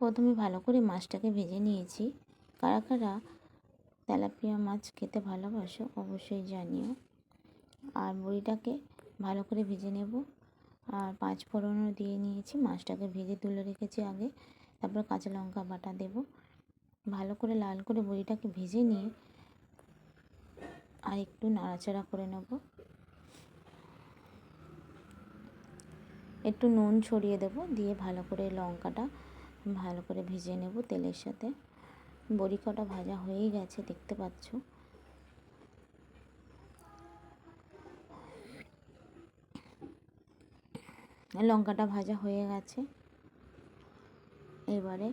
প্রথমে ভালো করে মাছটাকে ভেজে নিয়েছি। কারা কারা তেলাপিয়া মাছ খেতে ভালোবাসো অবশ্যই জানিও। আর বড়িটাকে ভালো করে ভেজে নেব। আর পাঁচ ফোড়নও দিয়ে নিয়েছি। মাছটাকে ভেজে তুলে রেখেছি আগে। তারপর কাঁচা লঙ্কা বাটা দেব। ভালো করে লাল করে বড়িটাকে ভেজে নিয়ে আর একটু নাড়াচাড়া করে নেব। একটু নুন ছড়িয়ে দেব। দিয়ে ভালো করে লঙ্কাটা ভালো করে ভেজে নেব তেলের সাথে। বড়ি কটা ভাজা হয়েই গেছে, দেখতে পাচ্ছ? লঙ্কাটা ভাজা হয়ে গেছে। এবারে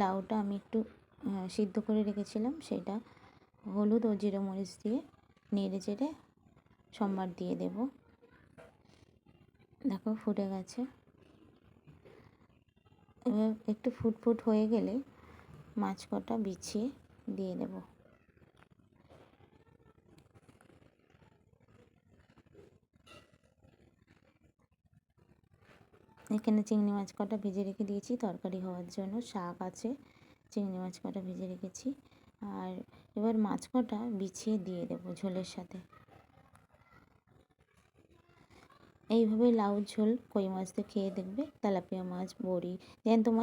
লাউটা আমি একটু সিদ্ধ করে রেখেছিলাম, সেটা হলুদ ও জিরে মরিচ দিয়ে নেড়ে চেড়ে সম্বার দিয়ে দেব। দেখো ফুটে গেছে। একটু ফুট ফুট হয়ে গেলে মাছ কটা বিছিয়ে দিয়ে দেব। এখানে চিংড়ি মাছ কটা ভেজে রেখে দিয়েছি, তরকারি হওয়ার জন্য শাক আছে, চিংড়ি মাছ কটা ভেজে রেখেছি। আর এবার মাছ কটা বিছিয়ে দিয়ে দেবো ঝোলের সাথে। এইভাবে লাউ ঝোল কই মাছ দিয়ে খেয়ে দেখবে। তেলাপিয়া মাছ বড়ি জ্যান্ত মাছ।